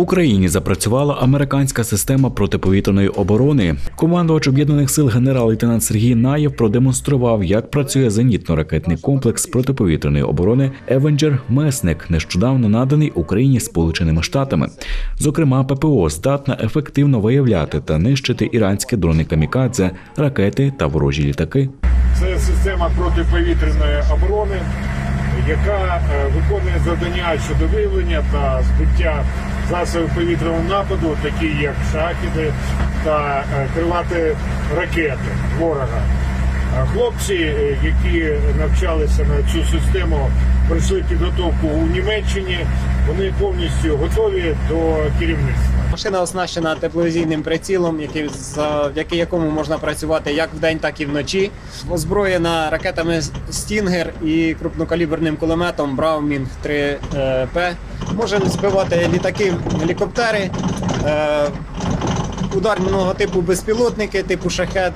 Україні запрацювала американська система протиповітряної оборони. Командувач об'єднаних сил генерал-лейтенант Сергій Наєв продемонстрував, як працює зенітно-ракетний комплекс протиповітряної оборони Евенджер Месник, нещодавно наданий Україні Сполученими Штатами. Зокрема, ППО здатна ефективно виявляти та нищити іранські дрони камікадзе, ракети та ворожі літаки. Це система протиповітряної оборони, яка е, виконує завдання щодо виявлення та збиття засобів повітряного нападу, такі як шахіди та е, крилаті ракети ворога. Е, Хлопці, е, які навчалися на цю систему, пройшли підготовку у Німеччині. Вони повністю готові до керівництва. Машина оснащена тепловізійним прицілом, який, завдяки якому можна працювати як вдень, так і вночі. Озброєна ракетами Стінгер і крупнокаліберним кулеметом Браумінг 3П. Може збивати літаки, гелікоптери, е, ударного типу безпілотники, типу шахет.